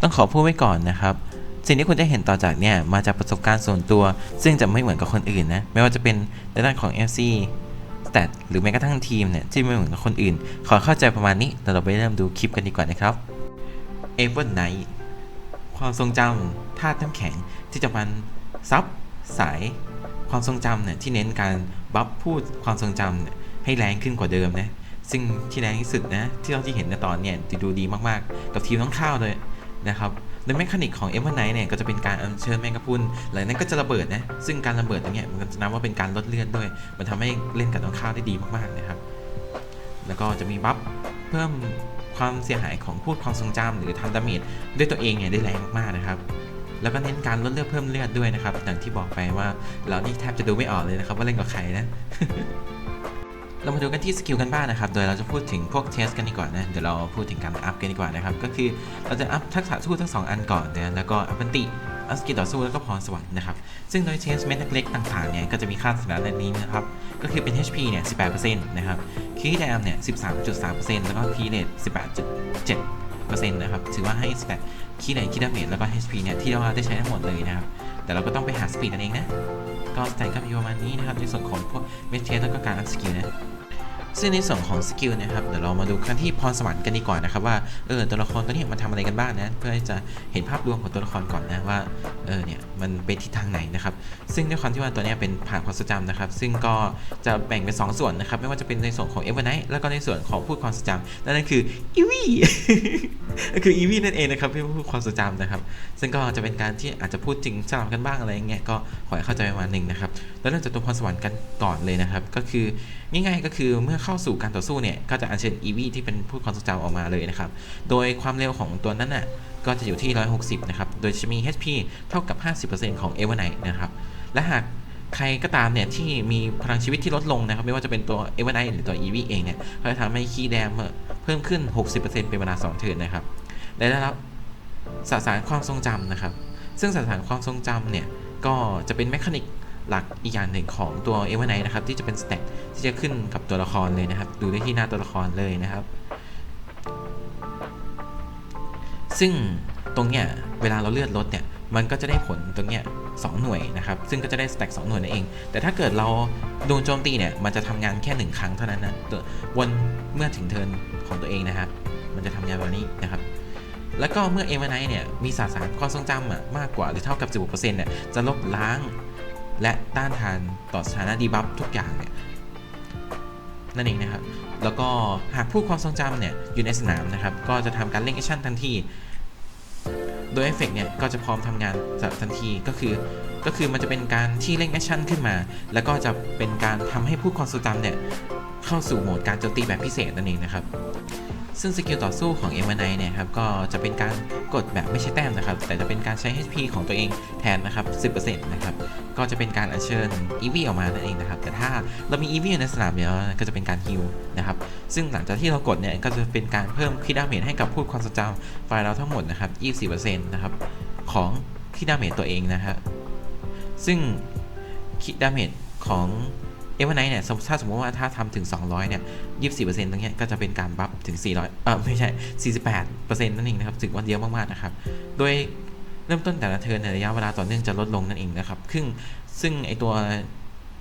ต้องขอพูดไว้ก่อนนะครับ สิ่งที่คุณจะเห็นต่อจากเนี่ยมาจากประสบการณ์ส่วนตัว ซึ่งจะไม่เหมือนกับคนอื่นนะไม่ว่าจะเป็นในด้านของ FC Stat หรือแม้กระทั่งทีมเนี่ยที่ไม่เหมือนกับคนอื่น ขอเข้าใจประมาณนี้แต่เราไปเริ่มดูคลิปกันดีกว่านะครับ e v e r Night ความทรงจำธาตุน้ำแข็งที่จะมันซับสายความทรงจำเนี่ยที่เน้นการบัฟพูดความทรงจำเนี่ยให้แรงขึ้นกว่าเดิมนะซึ่งที่แรงที่สุดนะที่เราที่เห็นในตอนเนี่ยดูดีมากๆ กับทีมน้องข้าวเลย นะครับโดยแมคานิกของเอเวอร์ไนท์เนี่ยก็จะเป็นการอัญเชิญแมงกะพุนหลังจากนั้นก็จะระเบิดนะซึ่งการระเบิดตรงเนี้ยมันจะนับว่าเป็นการลดเลือดด้วย มันทำให้เล่นกับน้องข้าวได้ดีมากๆนะครับ แล้วก็จะมีบัฟเพิ่มความเสียหายของพูดความทรงจำหรือทำดาเมจด้วยตัวเองเนี่ยได้แรงมากๆนะครับแล้วก็เน้นการลดเลือดเพิ่มเลือดด้วยนะครับอย่างที่บอกไปว่าเรานี่แทบจะดูไม่ออกเลยนะครับว่าเล่นกับใครนะ เรามาดูกันที่สกิลกันบ้างนะครับ โดยเราจะพูดถึงพวกเทสกันดีกว่านะ เดี๋ยวเราพูดถึงการอัพกันดีกว่านะครับ ก็คือเราจะอัพทักษะสู้ทั้งสองอันก่อนนะแล้วก็อัพบันติอัพสกิลต่อสู้แล้วก็พรสวรรค์นะครับ ซึ่งโดยเทสเม็ดเล็กต่างๆเนี่ยก็จะมีค่าสำหรับในนี้นะครับ ก็คือเป็น HP เนี่ย 18%นะครับคีย์แดมเนี่ย 13.3%แล้วก็คีย์เรท18.7%นะครับถือว่าให้สแตทคีย์เรทคีย์ดาเมจแล้วก็ HP เนี่ยที่เราได้ใช้ทั้งหมดเลยนะครับแต่เราก็ต้องไปหาสปีดกันเองนะ ก็สแตทก็มีประมาณนี้นะครับในส่วนของพวกเมทเทสแล้วก็การอัพสกิลนะ ซึ่งในส่วนของสกิลนะครับเดี๋ยวเรามาดูกันที่พรสวรรค์กันดีกว่านนะครับว่าเออตัวละครตัวนี้มันทำอะไรกันบ้างนะเพื่อที่จะเห็นภาพรวมของตัวละครก่อนนะว่าเออเนี่ยมันเป็นทิศทางไหนนะครับซึ่งด้วยความที่ว่าตัวนี้เป็นผ่านความทรงจำนะครับ ซึ่งก็จะแบ่งเป็น 2 ส่วนนะครับไม่ว่าจะเป็นในส่วนของเอเวอร์ไนท์แล้วก็ในส่วนของพูดความทรงจำนั่นก็คืออีวีก็คืออีวีนั่นเองนะครับที่พูดความทรงจำนะครับ ซึ่งก็จะเป็นการที่อาจจะพูดจริงสลับกันบ้างอะไรเงี้ยก็ขอให้เข้าใจประมาณหนึ่งนะครับแล้วเริ่มจากตัวพรสวรรค์กันก่อนเลยนะครับก็คือง่ายๆก็คือเมื่อเข้าสู่การต่อสู้เนี่ย ก็จะอัญเชิญอีวีที่เป็นพูดความทรงจำออกมาเลยนะครับ โดยความเร็วของตัวนั้นน่ะ ก็จะอยู่ที่ 160 นะครับ โดยจะมี HP เท่ากับ 50%ของ e v e r n i g h t นะครับ และหากใครก็ตามเนี่ยที่มีพลังชีวิตที่ลดลงนะครับ ไม่ว่าจะเป็นตัว e v e r n i g h t หรือตัว EV เองเนี่ยก็จะทำให้คีย์แดมเพิ่มขึ้น 60%เป็นเวลา2เทิร์นนะครับ และได้รับสสารความทรงจำนะครับ ซึ่งสสารความทรงจำเนี่ยก็จะเป็นแมคานิก หลักอีกอย่างหนึ่งของตัว e v e r n i g h t นะครับที่จะเป็นสเตตที่จะขึ้นกับตัวละครเลยนะครับ ดูได้ที่หน้าตัวละครเลยนะครับ ซึ่งตรงเนี้ยเวลาเราเลือดลดเนี่ยมันก็จะได้ผลตรงเนี้ยสองหน่วยนะครับ ซึ่งก็จะได้สแต็กสองหน่วยนั่นเอง แต่ถ้าเกิดเราโดนโจมตีเนี่ย มันจะทำงานแค่หนึ่งครั้งเท่านั้นนะตัววนเมื่อถึงเทิร์นของตัวเองนะครับ มันจะทำงานแบบนี้นะครับ แล้วก็เมื่อเอเวอร์ไนท์เนี่ย มีสสารความทรงจำอะมากกว่าหรือเท่ากับ 16%เนี่ย จะลบล้าง และต้านทานต่อสถานะดีบัฟทุกอย่างเนี่ยนั่นเองนะครับ แล้วก็หากผู้ความทรงจำเนี่ยอยู่ในสนามนะครับ ก็จะทำการเล่นแอคชั่นทันที โดยเอฟเฟกเนี่ยก็จะพร้อมทำงานทันทีก็คือ ก็คือมันจะเป็นการที่เร่งแอคชั่นขึ้นมา แล้วก็จะเป็นการทำให้ผู้ความทรงจำเนี่ยเข้าสู่โหมดการโจมตีแบบพิเศษนั่นเองนะครับ ซึ่งสกิลต่อสู้ของเอเวอร์ไนเนี่ยครับก็จะเป็นการกดแบบไม่ใช่แต้มนะครับ แต่จะเป็นการใช้ HP ของตัวเองแทนนะครับ 10%นะครับ ก็จะเป็นการอัญเชิญ EV ออกมานั่นเองนะครับ แต่ถ้าเรามี EV อยู่ในสนามเนี่ยก็จะเป็นการฮิลนะครับ ซึ่งหลังจากที่เรากดเนี่ยก็จะเป็นการเพิ่มคีดาเมจให้กับพูดความทรงจำไฟล์เราทั้งหมดนะครับ24%นะครับของคีดาเมจตัวเองนะครับซึ่งคีดาเมจของ เอเวอร์ไนท์เนี่ยถ้าสมมติว่าถ้าทำถึง 200เนี่ย24%ตรงเนี้ยก็จะเป็นการบัฟถึง 400 เออไม่ใช่ 48%นั่นเองนะครับถึงวันเดียวมากๆนะครับ โดยเริ่มต้นแต่ละเทิร์นในระยะเวลาต่อเนื่องจะลดลงนั่นเองนะครับ ซึ่งซึ่งไอตัว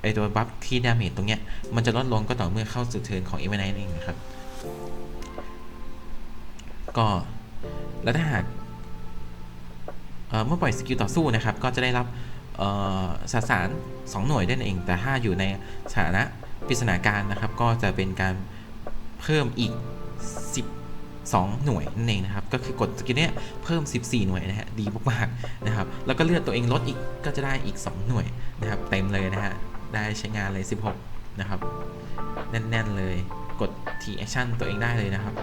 ไอตัวบัฟคีดาเมจตรงเนี้ยมันจะลดลงก็ต่อเมื่อเข้าสู่เทิร์นของเอเวอร์ไนท์นั่นเองนะครับ ก็แล้วถ้าหากเอ่อเมื่อปล่อยสกิลต่อสู้นะครับ ก็จะได้รับ สสาร 2 หน่วยได้นเอง แต่ถ้าอยู่ในสถานะปริศนาการนะครับ ก็จะเป็นการเพิ่มอีก 12 หน่วยนั่นเองนะครับ ก็คือกดสกิลเนี้ยเพิ่ม 14 หน่วยนะฮะ ดีมากๆนะครับ แล้วก็เลือดตัวเองลดอีกก็จะได้อีก 2 หน่วยนะครับ เต็มเลยนะฮะ ได้ใช้งานเลย 16 นะครับ แน่น ๆ เลย กด T action ตัวเองได้เลยนะครับ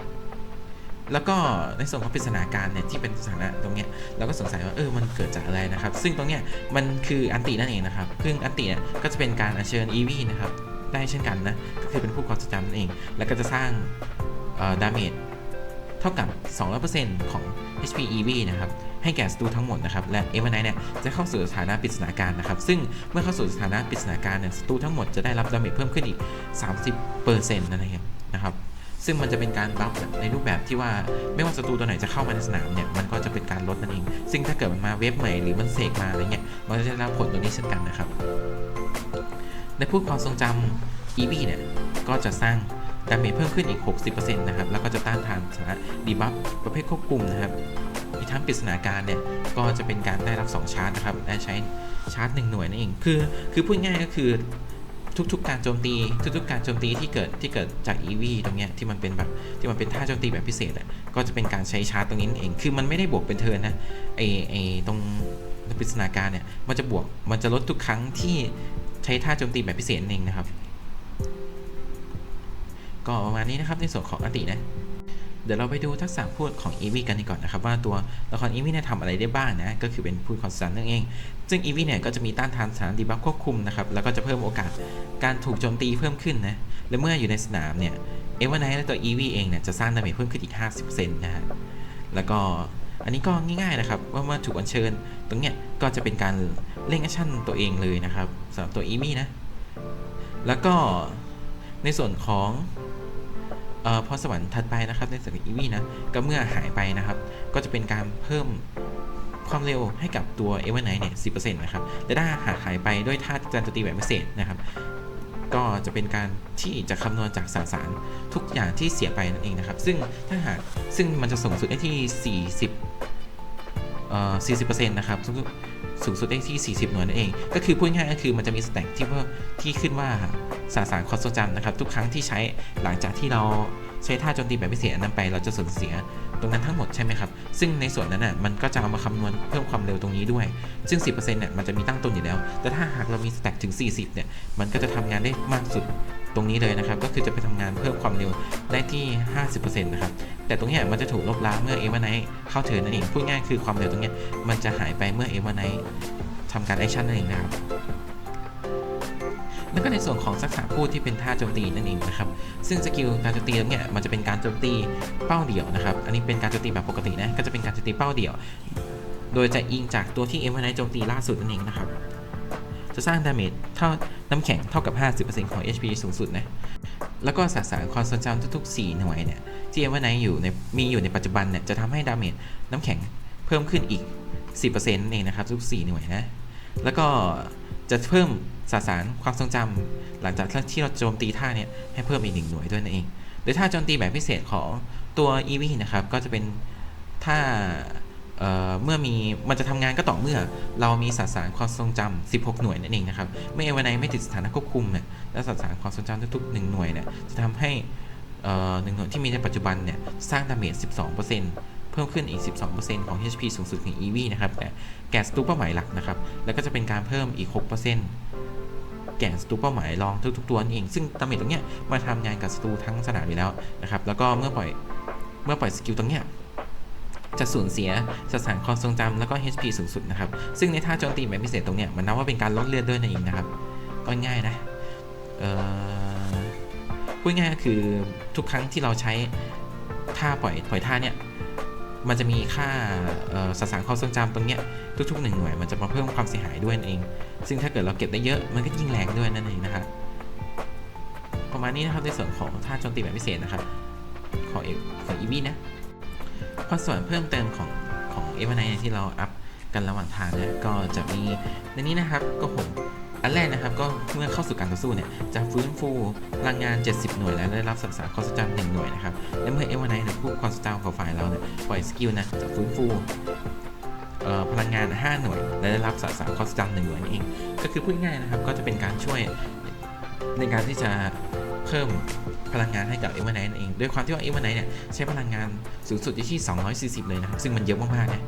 แล้วก็ในส่วนของปริศนาการเนี่ยที่เป็นสถานะตรงเนี้ยเราก็สงสัยว่าเออมันเกิดจากอะไรนะครับ ซึ่งตรงเนี้ยมันคืออันตินั่นเองนะครับซึ่งอันติเนี่ยก็จะเป็นการอัญเชิญ EV นะครับได้เช่นกันนะก็คือเป็นผู้ความทรงจำนั่นเอง แล้วก็จะสร้างดาเมจเท่ากับ 200%ของ HP EV นะครับ ให้แก่ศัตรูทั้งหมดนะครับ และเอเวอร์ไนท์เนี่ยจะเข้าสู่สถานะปริศนาการนะครับ ซึ่งเมื่อเข้าสู่สถานะปริศนาการเนี่ยศัตรูทั้งหมดจะได้รับดาเมจเพิ่มขึ้นอีก 30%นั่นเองนะครับ ซึ่งมันจะเป็นการบัฟแบในรูปแบบที่ว่าไม่ว่าศัตรูตัวไหนจะเข้ามาในสนามเนี่ยมันก็จะเป็นการลดนั่นเอง ซึ่งถ้าเกิดมันมาเวฟใหม่หรือมันเสกมาอะไรเงี้ยมันจะได้รับผลตัวนี้เช่นกันนะครับในพูดความทรงจำ EV เนี่ยก็จะสร้างดาเมจเพิ่มขึ้นอีก 60%นะครับ แล้วก็จะต้านทานสานะดีบัฟประเภทควบคุมนะครับอีกทั้งปริศนาการเนี่ย ก็จะเป็นการได้รับ 2 ชาร์จนะครับและใช้ชาร์จ 1 หน่วยนั่นเอง คือ คือพูดง่ายก็คือ ทุก ๆ การโจมตี ทุก ๆ การโจมตีที่เกิดที่เกิดจาก EV ตรงเนี้ยที่มันเป็นแบบที่มันเป็นท่าโจมตีแบบพิเศษอะก็จะเป็นการใช้ชาร์จตรงนี้เอง คือมันไม่ได้บวกเป็นเทินนะไอไอตรงปริศนาการเนี่ยมันจะบวกมันจะลดทุกครั้งที่ใช้ท่าโจมตีแบบพิเศษเองนะครับ ก็ประมาณนี้นะครับในส่วนของอตินะ เดี๋ยวเราไปดูทักษะพูดของอีวีกันดีก่อนนะครับว่าตัวละครอีวีเนี่ยทำอะไรได้บ้างนะก็คือเป็นพูดคอนสแตนต์นั่นเอง ซึ่งอีวีเนี่ยก็จะมีต้านทานสถานดีบัฟควบคุมนะครับแล้วก็จะเพิ่มโอกาสการถูกโจมตีเพิ่มขึ้นนะและเมื่ออยู่ในสนามเนี่ยเอเวอร์ไนท์และตัวอีวีเองเนี่ยจะสร้างดาเมจเพิ่มขึ้นอีก 50%นะฮะแล้วก็อันนี้ก็ง่ายๆนะครับว่าเมื่อถูกอัญเชิญ ตรงเนี้ยก็จะเป็นการเร่งแอคชั่นตัวเองเลยนะครับสำหรับตัวอีวีนะแล้วก็ในส่วนของ พรสวรรค์ถัดไปนะครับในส่วนของอีวีนะก็เมื่อหายไปนะครับ ก็จะเป็นการเพิ่มความเร็วให้กับตัวเอเวอร์ไนท์เนี่ยสินะครับแต่ถ้าหากหายไปด้วยท่าการโจมตีแบบพิเศษนะครับ ก็จะเป็นการที่จะคำนวณจากสารสารทุกอย่างที่เสียไปนั่นเองนะครับ ซึ่งถ้าหากซึ่งมันจะสูงสุดได้ที่ 40เอ่อ40%นะครับ สูงสุดได้ที่ 40 หน่วยนั่นเอง ก็คือพูดง่ายๆก็คือมันจะมีสแต็กที่เพิ่มที่ขึ้นว่าสสารความทรงจำนะครับ ทุกครั้งที่ใช้หลังจากที่เราใช้ท่าโจมตีแบบพิเศษอันนั้นไป เราจะสูญเสียตรงนั้นทั้งหมดใช่ไหมครับ ซึ่งในส่วนนั้นน่ะมันก็จะเอามาคำนวณเพิ่มความเร็วตรงนี้ด้วย ซึ่ง 10%เนี่ยมันจะมีตั้งต้นอยู่แล้ว แต่ถ้าหากเรามีสแต็กถึง 40 เนี่ย มันก็จะทำงานได้มากสุด ตรงนี้เลยนะครับ ก็คือจะไปทำงานเพิ่มความเร็วได้ที่ 50%นะครับ แต่ตรงนี้มันจะถูกลบล้างเมื่อเอเวอร์ไนท์เข้าเทิร์นนั่นเอง พูดง่ายคือความเร็วตรงนี้มันจะหายไปเมื่อเอเวอร์ไนท์ทำการแอคชั่นนั่นเองนะครับแล้วก็ในส่วนของทักษะพูดที่เป็นท่าโจมตีนั่นเองนะครับ ซึ่งสกิลการโจมตีตรงเนี้ยมันจะเป็นการโจมตีเป้าเดี่ยวนะครับ อันนี้เป็นการโจมตีแบบปกตินะ ก็จะเป็นการโจมตีเป้าเดี่ยว โดยจะอิงจากตัวที่เอเวอร์ไนท์โจมตีล่าสุดนั่นเองนะครับ จะสร้างดาเมจเท่าน้ำแข็งเท่ากับ 50%ของ HP สูงสุดนะ แล้วก็สสารความทรงจำทุก ๆ 4 หน่วยเนี่ยที่เอเวอร์ไนท์อยู่ในมีอยู่ในปัจจุบันเนี่ยจะทำให้ดาเมจน้ำแข็งเพิ่มขึ้นอีก 10%เองนะครับทุก 4 หน่วยนะ แล้วก็จะเพิ่มสสารความทรงจำหลังจากที่เราโจมตีท่าเนี่ยให้เพิ่มอีกหนึ่งหน่วยด้วยนั่นเอง โดยท่าโจมตีแบบพิเศษของตัว EV นะครับก็จะเป็นท่า เเมื่อมีมันจะทำงานก็ต่อเมื่อ เรามีสสารความทรงจำ16 หน่วยนั่นเองนะครับเมื่อเอวอร์ไนไม่ติดสถานะควบคุมเนี่ยและสสารความทรงจำทุกๆ 1 หน่วยเนี่ยจะทำให้หนึ่งหน่วยที่มีในปัจจุบันเนี่ยสร้างดาเมจ 12%เพิ่มขึ้นอีก 12%ของ HP สูงสุดของ EV นะครับแต่แก่ศัตรูเป้าหมายหลักนะครับแล้วก็จะเป็นการเพิ่มอีก 6%แก่ศัตรูเป้าหมายรองทุกๆตัวนั่นเอง ซึ่งดาเมจตรงเนี้ยมาทำงานกับศัตรูทั้งสนามอยู่แล้วนะครับ แล้วก็เมื่อปล่อยเมื่อปล่อยสกิลตรงเนี้ย จะสูญเสียสสารความทรงจำแล้วก็ HP สูงสุดนะครับ ซึ่งในท่าโจมตีแบบพิเศษตรงเนี้ยมันนับว่าเป็นการลดเลือดด้วยนั่นเองนะครับก็ง่ายนะพูดง่ายก็คือทุกครั้งที่เราใช้ท่าปล่อยปล่อยท่าเนี่ยมันจะมีค่าสสารความทรงจำตรงเนี้ยทุกๆหนึ่งหน่วยมันจะมาเพิ่มความเสียหายด้วยนั่นเอง ซึ่งถ้าเกิดเราเก็บได้เยอะมันก็ยิ่งแรงด้วยนั่นเองนะครับประมาณนี้นะครับในส่วนของท่าโจมตีแบบพิเศษนะครับของเอของอีวีนะ ข้อส่วนเพิ่มเติมของของเอเวอร์ไนที่เราอัพกันระหว่างทางนะก็จะมีในนี้นะครับก็ผมอันแรกนะครับก็เมื่อเข้าสู่การต่อสู้เนี่ยจะฟื้นฟูพลังงาน 70 หน่วย และได้รับสสารความทรงจำหนึ่งหน่วยนะครับและเมื่อเอเวอร์ไนหรือผู้ความทรงจำของฝ่ายเราเนี่ยปล่อยสกิลนะจะฟื้นฟูพลังงาน 5 หน่วย และได้รับสสารความทรงจำหนึ่งหน่วยนั่นเอง ก็คือพูดง่ายๆนะครับก็จะเป็นการช่วยในการที่จะ เพิ่มพลังงานให้กับเอเวอร์ไนนั่นเองด้วยความที่ว่าเอเวอร์ไนเนี่ยใช้พลังงานสูงสุดอยู่ที่ 240 เลยนะครับซึ่งมันเยอะมากๆนะ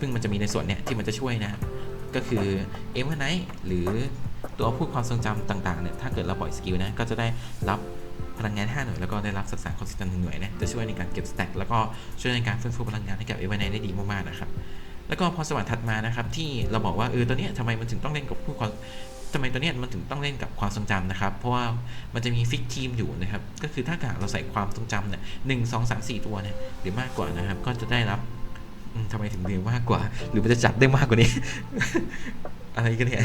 ซึ่งมันจะมีในส่วนเนี่ยที่มันจะช่วยนะ ก็คือเอเวอร์ไนหรือตัวผู้ความทรงจำต่างๆเนี่ยถ้าเกิดเราปล่อยสกิลนะก็จะได้รับพลังงาน 5 หน่วยแล้วก็ได้รับสสารความทรงจำหนึ่งหน่วยนะจะช่วยในการเก็บสแต็กแล้วก็ช่วยในการฟื้นฟูพลังงานให้กับเอเวอร์ไนได้ดีมากๆนะครับแล้วก็พอสวรรค์ถัดมานะครับที่เราบอกว่าเออตัวเนี้ยทำไมมันถึงต้องเล่นกับผู้ความ ทำไมตัวเนี้ยมันถึงต้องเล่นกับความทรงจำนะครับ เพราะว่ามันจะมีฟิกทีมอยู่นะครับ ก็คือถ้าหากเราใส่ความทรงจำเนี่ยหนึ่งสองสามสี่ตัวเนี่ยหรือมากกว่านะครับ ก็จะได้รับทำไมถึงเรียกมากกว่า หรือมันจะจัดได้มากกว่านี้ อะไรกันเนี่ย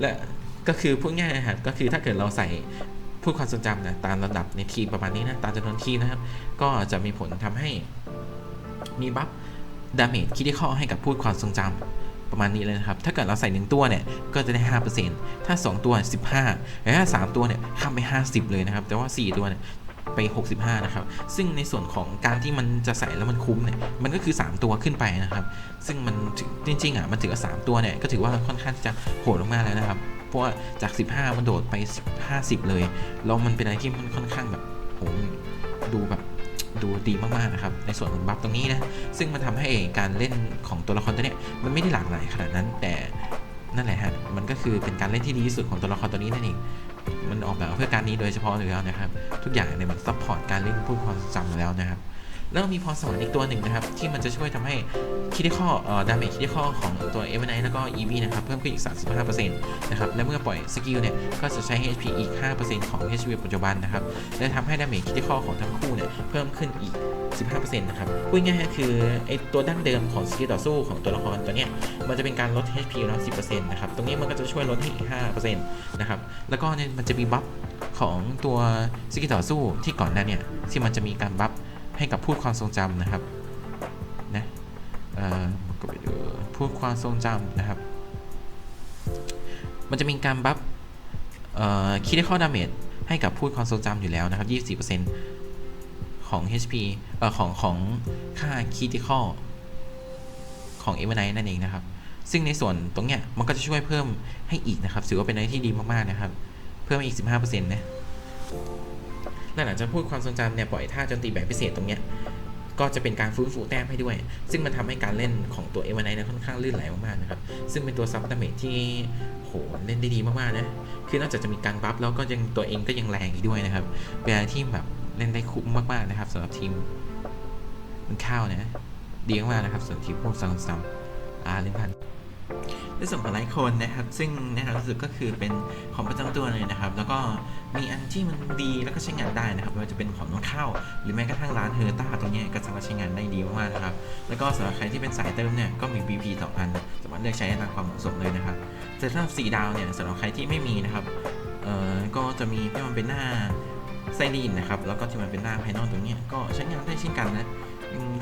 และก็คือพูดง่ายนะครับก็คือถ้าเกิดเราใส่พูดความทรงจำนะตามระดับในทีมประมาณนี้นะตามจำนวนทีนะครับ ก็จะมีผลทำให้มีบัฟดาเมจคิดที่ข้อให้กับพูดความทรงจำ ประมาณนี้เลยนะครับ ถ้าเกิดเราใส่ 1 ตัวเนี่ย ก็จะได้ 5%ถ้า 2 ตัว 15แต่ถ้า 3 ตัวเนี่ยข้ามไป 50 เลยนะครับ แต่ว่า 4 ตัวเนี่ยไป 65 นะครับ ซึ่งในส่วนของการที่มันจะใส่แล้วมันคุ้มเนี่ย มันก็คือ 3 ตัวขึ้นไปนะครับ ซึ่งมันจริงๆอะ มันถือว่า3ตัวเนี่ย ก็ถือว่าค่อนข้างจะโหดมากแล้วนะครับ เพราะว่าจาก 15 มันโดดไป 50 เลย แล้วมันเป็นอะไรที่มันค่อนข้างแบบโหดูแบบ ดูดีมากๆนะครับในส่วนของบัฟตรงนี้นะซึ่งมันทำให้การเล่นของตัวละครตัวเนี้ยมันไม่ได้หลากหลายขนาดนั้น แต่นั่นแหละฮะมันก็คือเป็นการเล่นที่ดีที่สุดของตัวละครตัวนี้นั่นเองมันออกแบบเพื่อการนี้โดยเฉพาะอยู่แล้วนะครับ ทุกอย่างเนี่ยมันซัพพอร์ตการเล่นพูดความจำแล้วนะครับ แล้วมีพรสวรรค์อีกตัวหนึ่งนะครับ ที่มันจะช่วยทำให้คิดข้อเอ่อดาเมจคิดได้ข้อของตัวเอเวนไนท์แล้วก็ EV นะครับ เพิ่มขึ้นอีก 35%นะครับ และเมื่อปล่อยสกิลเนี่ย ก็จะใช้ HP อีก 5%ของ HP ปัจจุบันนะครับ และทำให้ดาเมจคิดได้ข้อของทั้งคู่เนี่ย เพิ่มขึ้นอีก 15%นะครับพูดง่ายๆคือไอตัวดั้งเดิมของสกิลต่อสู้ของตัวละครตัวเนี้ยมันจะเป็นการลด HP แล้ว10%นะครับ ตรงนี้มันก็จะช่วยลดให้อีก5%นะครับ แล้วก็เนี่ยมันจะมีบัฟของตัวสกิลต่อสู้ที่ก่อนหน้าเนี่ยที่มันจะมีการบัฟ ให้กับพูดความทรงจำนะครับนะเอ่อก็ไปดูพูดความทรงจำนะครับ มันจะมีการบัฟเอ่อคิดข้อดาเมจให้กับพูดความทรงจำอยู่แล้วนะครับ 24%ของ HP เอ่อของของค่า critical ของ e v e r n i g h t นั่นเองนะครับ ซึ่งในส่วนตรงเนี้ยมันก็จะช่วยเพิ่มให้อีกนะครับ ถือว่าเป็นอะไรที่ดีมากๆนะครับ เพิ่มอีก 15%นะ และหลังจากพูดความทรงจำเนี่ยปล่อยท่าจมตีแบบพิเศษตรงเนี้ยก็จะเป็นการฟื้นฟูแต้มให้ด้วย ซึ่งมันทำให้การเล่นของตัวเอเวอร์ไนท์ค่อนข้างลื่นไหลมากๆนะครับ ซึ่งเป็นตัวซับดาเมจที่โหเล่นได้ดีมากๆนะ คือนอกจากจะมีการบัฟแล้วก็ยังตัวเองก็ยังแรงอีกด้วยนะครับ เป็นอะไรที่แบบเล่นได้คุ้มมากๆนะครับสำหรับทีมมันข้าวนะ ดีมากๆนะครับส่วนทีมพวกซัมซัมอาร์เล่นพัน ในส่วนของไลท์โคนนะครับ ซึ่งแนะนำรู้สึกก็คือเป็นของประจำตัวเลยนะครับ แล้วก็มีอันที่มันดีแล้วก็ใช้งานได้นะครับไม่ว่าจะเป็นของน้องข้าวหรือแม้กระทั่งร้านเฮอร์ต้าตรงนี้ก็สามารถใช้งานได้ดีมากๆนะครับ แล้วก็สำหรับใครที่เป็นสายเติมเนี่ยก็มี BP 2,000สามารถเลือกใช้ได้ตามความเหมาะสมเลยนะครับแต่สำหรับสีดาวเนี่ยสำหรับใครที่ไม่มีนะครับเอ่อก็จะมีที่มันเป็นหน้าไซรีนนะครับแล้วก็ที่มันเป็นหน้าภายนอกตรงนี้ก็ใช้งานได้เช่นกันนะ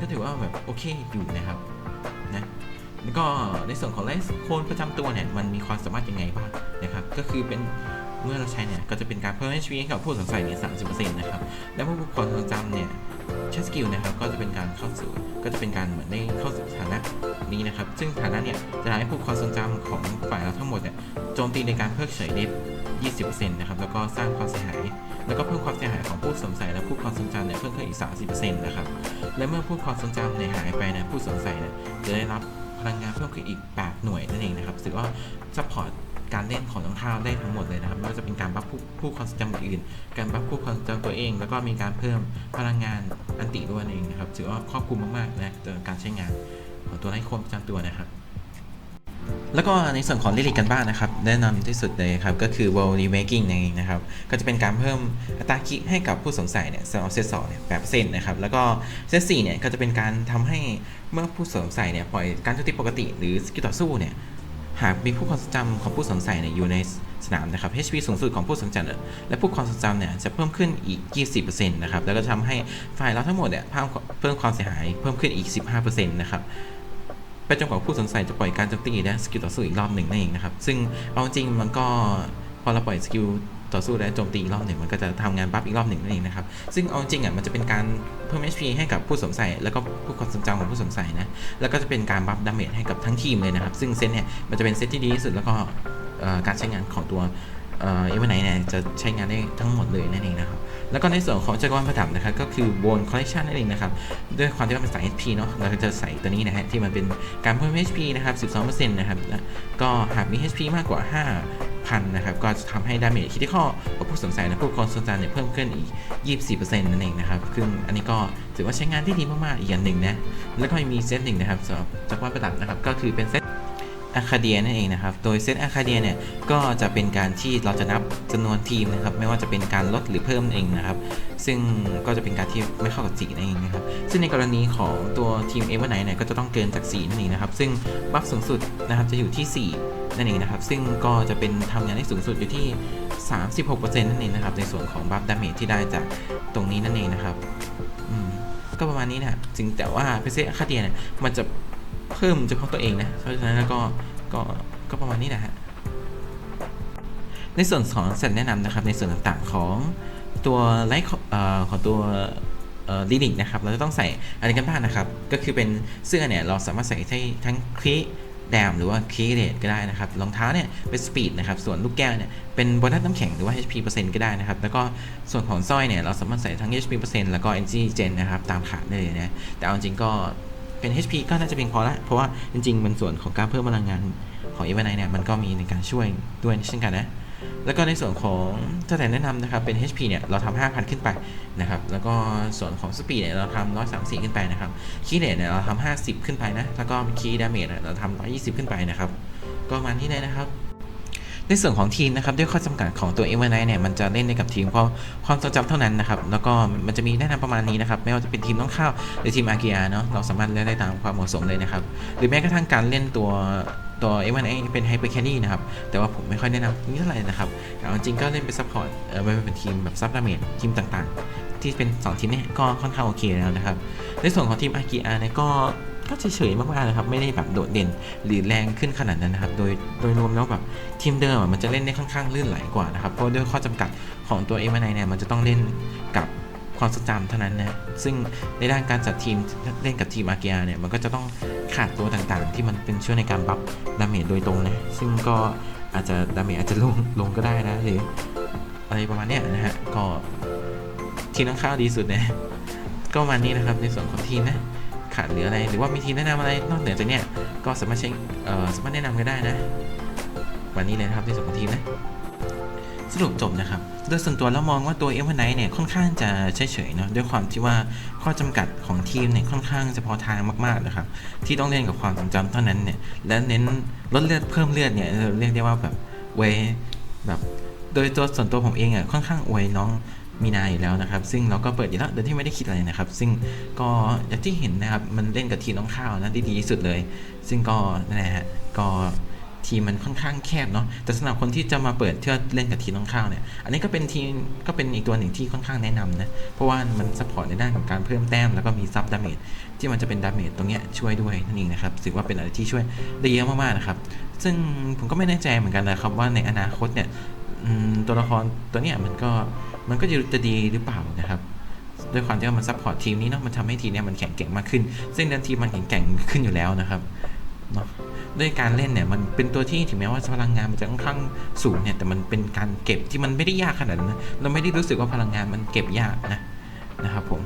ก็ถือว่าแบบโอเคอยู่นะครับนะ แล้วก็ในส่วนของไลฟ์โคนประจำตัวเนี่ยมันมีความสามารถยังไงบ้างนะครับก็คือเป็นเมื่อเราใช้เนี่ยก็จะเป็นการเพิ่ม HP ให้กับผู้สงสัยเนี่ย30%นต์นะครับและเมื่อผู้คนทรงจำเนี่ยใช้สกิลนะครับก็จะเป็นการเข้าสู่ก็จะเป็นการเหมือนได้เข้าสู่ฐานะนี้นะครับซึ่งฐานะเนี่ยจะทำให้ผู้ความทรงจำของฝ่ายเราทั้งหมดเนี่ยโจมตีในการเพิกเฉยได้20%นะครับ แล้วก็สร้างความเสียหาย แล้วก็เพิ่มความเสียหายของผู้สงสัยและผู้ความทรงจำเนี่ยเพิ่มขึ้นอีก 30%นะครับ และเมื่อผู้ความทรงจำเนี่ยหายไปเนี่ยผู้สงสัยเนี่ยจะได้รับ พลังงานเพิ่มขึ้นอีก 8 หน่วยนั่นเองนะครับถือว่าซัพพอร์ตการเล่นของน้องข้าได้ทั้งหมดเลยนะครับไม่ว่าจะเป็นการบัฟผู้ผู้ความทรงจำอื่น การบัฟผู้ความทรงจำตัวเอง แล้วก็มีการเพิ่มพลังงานอันติด้วยนั่นเองนะครับถือว่าครอบคลุมมากๆนะต่อการใช้งานของตัวไร้โคนประจำตัวนะครับ แล้วก็ในส่วนของลิลิกกันบ้างนะครับ แนะนำที่สุดเลยครับ ก็คือ World Remaking นั่นเองนะครับ ก็จะเป็นการเพิ่มอัตราคิให้กับผู้สงสัยเนี่ยสำหรับเซตสองเนี่ยแปดเปอร์เซ็นต์นะครับ แล้วก็เซตสี่เนี่ยก็จะเป็นการทำให้เมื่อผู้สงสัยเนี่ยปล่อยการโจมตีปกติ หรือสกิลต่อสู้เนี่ยหากมีผู้ความทรงจำของผู้สงสัยเนี่ยอยู่ในสนามนะครับ HP สูงสุดของผู้สงสัยและผู้ความทรงจำเนี่ยจะเพิ่มขึ้นอีก 20%นะครับ แล้วก็ทำให้ฝ่ายเราทั้งหมดเนี่ยเพิ่มเพิ่มความเสียหายเพิ่มขึ้นอีก 15%นะครับ ไปจนกว่าผู้สงสัยจะปล่อยการโจมตีและสกิลต่อสู้อีกรอบหนึ่งนั่นเองนะครับ ซึ่งเอาจริงมันก็พอเราปล่อยสกิลต่อสู้และโจมตีอีกรอบหนึ่งมันก็จะทำงานบัฟอีกรอบหนึ่งนั่นเองนะครับ ซึ่งเอาจริงอะมันจะเป็นการเพิ่ม HP ให้กับผู้สงสัยแล้วก็ผู้ความทรงจของผู้สงสัยนะแล้วก็จะเป็นการบัฟดาเมจให้กับทั้งทีมเลยนะครับ ซึ่งเซตเนี่ยมันจะเป็นเซตที่ดีที่สุดแล้วก็การใช้งานของตัวเอเอเวอร์ไนเนี่ยจะใช้งานได้ทั้งหมดเลยนั่นเองนะครับ แล้วก็ในส่วนของจักรวาลประดับนะครับก็คือ Bone Collection นั่นเองนะครับด้วยความที่ว่าเป็นสาย HP เนาะเราจะใส่ตัวนี้นะฮะที่มันเป็นการเพิ่ม HP นะครับ12%นะครับก็หากมี HP มากกว่า 5,000นะครับก็จะทำให้ดาเมจคิดที่ข้อของผู้สงสัยและผู้คนสนใจเนี่ยเพิ่มขึ้นอีก 24%นั่นเองนะครับซึ่งอันนี้ก็ถือว่าใช้งานได้ดีมากๆอีกอย่างหนึ่งนะแล้วก็มีเซตหนึ่งนะครับสำหรับจักรวาลประดับนะครับก็คือเป็นเซต อาคาเดียนั่นเองนะครับ โดยเซตอาคาเดียเนี่ยก็จะเป็นการที่เราจะนับจำนวนทีมนะครับ ไม่ว่าจะเป็นการลดหรือเพิ่มเองนะครับ ซึ่งก็จะเป็นการที่ไม่เข้ากับสีนั่นเองนะครับ ซึ่งในกรณีของตัวทีมเอเวอร์ไนท์เนี่ยก็จะต้องเกินจากสีนั่นเองนะครับ ซึ่งบัฟสูงสุดนะครับจะอยู่ที่ 4 นั่นเองนะครับ ซึ่งก็จะเป็นทำงานได้สูงสุดอยู่ที่ 36%นั่นเองนะครับ ในส่วนของบัฟดาเมจที่ได้จากตรงนี้นั่นเองนะครับก็ประมาณนี้นะครับจึงแต่ว่าเพเซอคาเดียเนี่ยมันจะ เพิ่มเฉพาะตัวเองนะ เพราะฉะนั้นแล้วก็ก็ก็ประมาณนี้นะฮะในส่วนของเสร็จแนะนำนะครับในส่วนต่างๆของตัวไลท์ของตัวลินิกนะครับเราจะต้องใส่อะไรกันบ้างนะครับ ก็คือเป็นเสื้อเนี่ยเราสามารถใส่ให้ทั้งคลีแดมหรือว่าคลีเรทก็ได้นะครับรองเท้าเนี่ยเป็นสปีดนะครับส่วนลูกแก้วเนี่ยเป็นโบนัสน้ำแข็งหรือว่า HP เปอร์เซ็นต์ก็ได้นะครับ แล้วก็ส่วนของสร้อยเนี่ยเราสามารถใส่ทั้ง HP เปอร์เซ็นต์แล้วก็ Energy Gen นะครับตามขาได้เลยนะแต่เอาจริงก็ เป็น HP ก็น่าจะเพียงพอละ เพราะว่าจริงๆมันส่วนของการเพิ่มพลังงานของ e v a n i เนี่ยมันก็มีในการช่วยด้วยเช่นกันนะ แล้วก็ในส่วนของถ้าแต่แนะนำนะครับเป็น HP เนี่ยเราทำ5,000 ขึ้นไปนะครับ แล้วก็ส่วนของสปีดเนี่ยเราทำ134 ขึ้นไปนะครับ คีย์เรทเนี่ยเราทำ50 ขึ้นไปนะ แล้วก็คีย์ดาเมจเราทำ120 ขึ้นไปนะครับ ก็มันที่ไหนนะครับ ในส่วนของทีมนะครับด้วยข้อจำกัดของตัว e v e r n i g h t เนี่ยมันจะเล่นได้กับทีมความความทรงจำเท่านั้นนะครับแล้วก็มันจะมีแนะนำประมาณนี้นะครับไม่ว่าจะเป็นทีมน้องข้าวหรือทีมอากิอาเนาะเราสามารถเล่นได้ตามความเหมาะสมเลยนะครับหรือแม้กระทั่งการเล่นตัวตัว m อ a เป็นไฮเปอร์แครี่นะครับ แต่ว่าผมไม่ค่อยแนะนำนี่เท่าไหร่นะครับแต่เอาจริงก็เล่นเป็นซัพพอร์ตเออไม่เป็นทีมแบบซับดาเมจทีมต่างๆ ที่เป็น 2 ทีมเนี่ยก็ค่อนข้างโอเคแล้วนะครับ ในส่วนของทีมอากิอาเนี่ยก็ ก็เฉยๆมากๆนะครับ ไม่ได้แบบโดดเด่นหรือแรงขึ้นขนาดนั้นนะครับ โดยโดยรวมแล้วแบบทีมเดิมมันจะเล่นได้ค่อนข้างลื่นไหลกว่านะครับ เพราะด้วยข้อจำกัดของตัวเอ็มไอเนี่ยมันจะต้องเล่นกับความทรงจำเท่านั้นนะ ซึ่งในด้านการจัดทีมเล่นกับทีมอาเกิอาเนี่ยมันก็จะต้องขาดตัวต่างๆ ที่มันเป็นช่วยในการบัฟดาเมจโดยตรงนะ ซึ่งก็อาจจะดาเมจอาจจะลงลงก็ได้นะหรืออะไรประมาณเนี้ยนะฮะ ก็ทีมน้องข้าวดีสุดนะก็ประมาณนี้นะครับในส่วนของทีมนะ ขาดเหลืออะไร หรือว่ามีทีมแนะนำอะไรนอกเหนือจากเนี้ยก็สามารถเช็คเอ่อสามารถแนะนำกันได้นะ วันนี้เลยนะครับในส่วนของทีมนะสรุปจบนะครับ โดยส่วนตัวแล้วมองว่าตัวเอเวอร์ไนท์เนี่ยค่อนข้างจะเฉยๆเนาะด้วยความที่ว่าข้อจำกัดของทีมเนี่ยค่อนข้างเฉพาะทางมากๆนะครับ ที่ต้องเล่นกับความทรงจำเท่านั้นเนี่ยและเน้นลดเลือดเพิ่มเลือดเนี่ยเรียกได้ว่าแบบเวแบบ โดยตัวส่วนตัวผมเองอะค่อนข้างอวยน้อง มีนาอยู่แล้วนะครับ ซึ่งเราก็เปิดอยู่แล้วโดยที่ไม่ได้คิดอะไรนะครับ ซึ่งก็อย่างที่เห็นนะครับมันเล่นกับทีมน้องข้าวนะได้ดีที่สุดเลย ซึ่งก็นั่นแหละฮะก็ทีมมันค่อนข้างแคบเนาะแต่สำหรับคนที่จะมาเปิดเพื่อเล่นกับทีมน้องข้าวเนี่ย อันนี้ก็เป็นทีมก็เป็นอีกตัวหนึ่งที่ค่อนข้างแนะนำนะ เพราะว่ามันซัพพอร์ตในด้านของการเพิ่มแต้มแล้วก็มีซับดาเมจที่มันจะเป็นดาเมจตรงเนี้ยช่วยด้วยนั่นเองนะครับถือว่าเป็นอะไรที่ช่วยได้เยอะมากๆนะครับ ซึ่งผมก็ไม่แน่ใจเหมือนกันนะครับว่าในอนาคตเนี่ยตัวละครตัวเนี้ยมันก็ มันก็จะดีหรือเปล่านะครับด้วยความที่ว่ามันซัพพอร์ตทีมนี้เนาะมันทำให้ทีมเนี้ยมันแข็งแกร่งมากขึ้น ซึ่งเดิมทีมมันแข็งแกร่งขึ้นอยู่แล้วนะครับเนาะด้วยการเล่นเนี่ยมันเป็นตัวที่ถึงแม้ว่าพลังงานมันจะค่อนข้างสูงเนี่ยแต่มันเป็นการเก็บที่มันไม่ได้ยากขนาดนั้นนะเราไม่ได้รู้สึกว่าพลังงานมันเก็บยากนะนะครับผม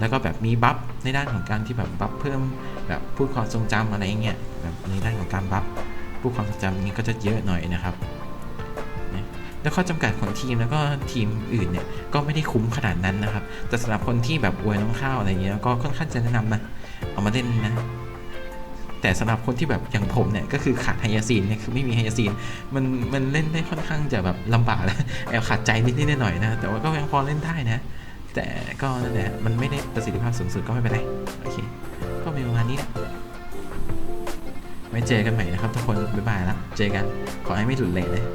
แล้วก็แบบมีบัฟในด้านของการที่แบบบัฟเพิ่มแบบพูดความทรงจำอะไรเงี้ยแบบในด้านของการบัฟพูดความทรงจำนี้ก็จะเยอะหน่อยนะครับ แล้วข้อจำกัดของทีมแล้วก็ทีมอื่นเนี่ยก็ไม่ได้คุ้มขนาดนั้นนะครับ แต่สำหรับคนที่แบบอวยน้องข้าวอะไรเงี้ยก็ค่อนข้างจะแนะนำนะเอามาเล่นนะแต่สำหรับคนที่แบบอย่างผมเนี่ยก็คือขาดไฮยาซีนเนี่ยคือไม่มีไฮยาซีนมันมันเล่นได้ค่อนข้างจะแบบลำบากแล้วแอบขาดใจนิดๆหน่อยนะแต่ว่าก็ยังพอเล่นได้นะ แต่ก็นั่นแหละมันไม่ได้ประสิทธิภาพสูงสุดก็ไม่เป็นไรโอเคก็มีประมาณนี้แหละไว้เจอกันใหม่นะครับทุกคนบ๊ายบายละเจอกันขอให้ไม่หลุดเลยนะ